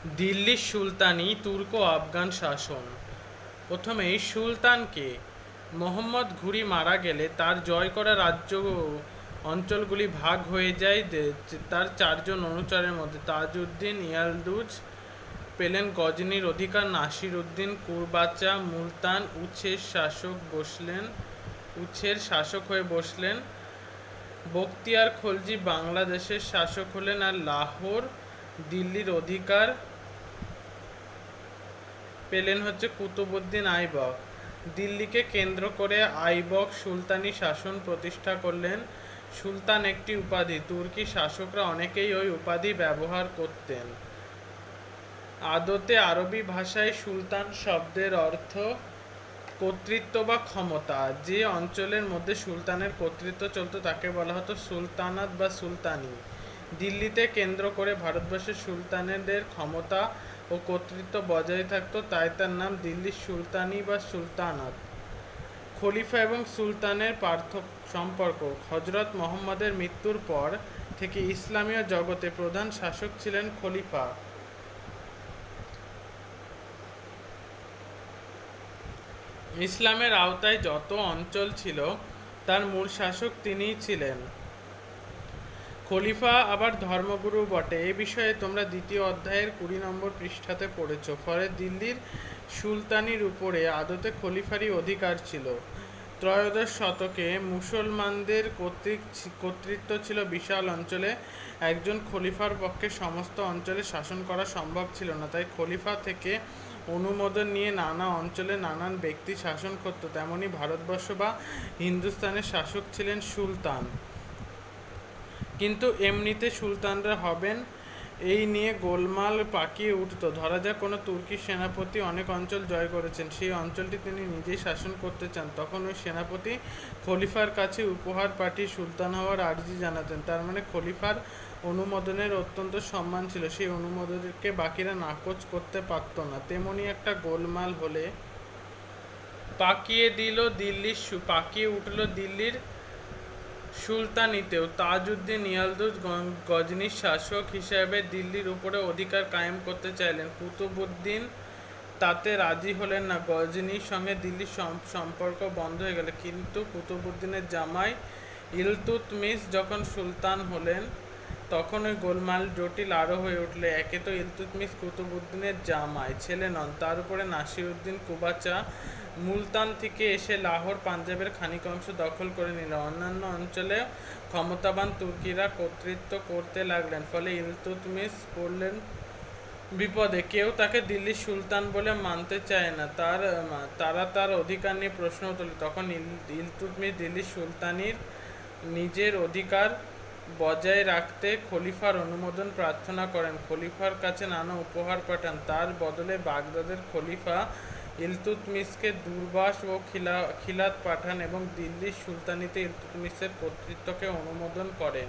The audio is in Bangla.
দিল্লির সুলতানি তুর্ক আফগান শাসন। প্রথমেই সুলতানকে মোহাম্মদ ঘুরি মারা গেলে তার জয় করা রাজ্য অঞ্চলগুলি ভাগ হয়ে যায়। তার চারজন অনুচরের মধ্যে তাজউদ্দিন, ইয়ালদুজ পেলেন গজনির অধিকার নাসির উদ্দিন কুরবাচা, মুলতান, উছের শাসক বসলেন, উছের শাসক হয়ে বসলেন। বখতিয়ার খলজি বাংলাদেশের শাসক হলেন আর লাহোর দিল্লির অধিকার পেলেন হচ্ছে কুতুবুদ্দিন আইবক। দিল্লিকে কেন্দ্র করে আইবক সুলতানি শাসন প্রতিষ্ঠা করলেন। সুলতান একটি উপাধি, তুর্কি শাসকরা অনেকেই ওই উপাধি ব্যবহার করতেন। আদতে আরবি ভাষায় সুলতান শব্দের অর্থ কর্তৃত্ব বা ক্ষমতা। যে অঞ্চলের মধ্যে সুলতানের কর্তৃত্ব চলতো, তাকে বলা হতো সুলতানাত বা সুলতানি। দিল্লিতে কেন্দ্র করে ভারতবর্ষের সুলতানেদের ক্ষমতা ও কর্তৃত্ব বজায় থাকতো, তাই তার নাম দিল্লির সুলতানি বা সুলতানাত। খলিফা এবং সুলতানের পার্থক্য সম্পর্ক। হজরত মোহাম্মদের মৃত্যুর পর থেকে ইসলামীয় জগতে প্রধান শাসক ছিলেন খলিফা। ইসলামের আওতায় যত অঞ্চল ছিল, তার মূল শাসক তিনিই ছিলেন। খলিফা আবার ধর্মগুরু বটে। এ বিষয়ে তোমরা দ্বিতীয় অধ্যায়ের কুড়ি নম্বর পৃষ্ঠাতে পড়েছ। ফলে দিল্লির সুলতানির উপরে আদতে খলিফারই অধিকার ছিল। ত্রয়োদশ শতকে মুসলমানদের কর্তৃক কর্তৃত্ব ছিল বিশাল অঞ্চলে। একজন খলিফার পক্ষে সমস্ত অঞ্চলে শাসন করা সম্ভব ছিল না। তাই খলিফা থেকে অনুমোদন নিয়ে নানা অঞ্চলে নানান ব্যক্তি শাসন করত। তেমনি ভারতবর্ষ বা হিন্দুস্তানের শাসক ছিলেন সুলতান। কিন্তু এমনিতে সুলতানরা হবেন এই নিয়ে গোলমাল পাকিয়ে উঠতো। ধরা যাক কোনো তুর্কি সেনাপতি অনেক অঞ্চল জয় করেছেন, সেই অঞ্চলটি তিনি নিজেই শাসন করতে চান। তখন ওই সেনাপতি খলিফার কাছে উপহার পাঠিয়ে সুলতান হওয়ার আর্জি জানাতেন। তার মানে খলিফার অনুমোদনের অত্যন্ত সম্মান ছিল। সেই অনুমোদনকে বাকিরা নাকচ করতে পারতো না। তেমনি একটা গোলমাল হলে পাকিয়ে দিল দিল্লির পাকিয়ে উঠল দিল্লির সুলতানিতেও তাজউদ্দিন ইয়ালদুজ গজনীর শাসক হিসাবে দিল্লির উপরে অধিকার কায়েম করতে চাইলেন। কুতুবুদ্দিন তাতে রাজি হলেন না। গজনীর সঙ্গে দিল্লির সম্পর্ক বন্ধ হয়ে গেল। কিন্তু কুতুবুদ্দিনের জামাই ইলতুতমিশ যখন সুলতান হলেন তখন ওই গোলমাল জটিল আরও হয়ে উঠলে একে তো ইলতুতমিশ কুতুবুদ্দিনের জামাই, ছেলে নন। তার উপরে নাসিরউদ্দিন, কুবাচা, মুলতান থেকে এসে লাহোর পাঞ্জাবের খানিক অংশ দখল করে নিল। অন্যান্য অঞ্চলে ক্ষমতাবান তুর্কিরা কর্তৃত্ব করতে লাগলেন, ফলে ইলতুতমিশ পড়লেন বিপদে। কেউ তাকে দিল্লির সুলতান বলে মানতে চায় না। তার, তারা তার অধিকার নিয়ে প্রশ্ন তোলে। তখন ইল- ইলতুতমিশ দিল্লির সুলতানির নিজের অধিকার বজায় রাখতে খলিফার অনুমোদন প্রার্থনা করেন। খলিফার কাছে নানা উপহার পাঠান। তার বদলে বাগদাদের খলিফা ইলতুতমিসকে দুর্বাস ও খিলা, খিলাত পাঠান এবং দিল্লির সুলতানিতে ইলতুতমিসের কর্তৃত্বকে অনুমোদন করেন।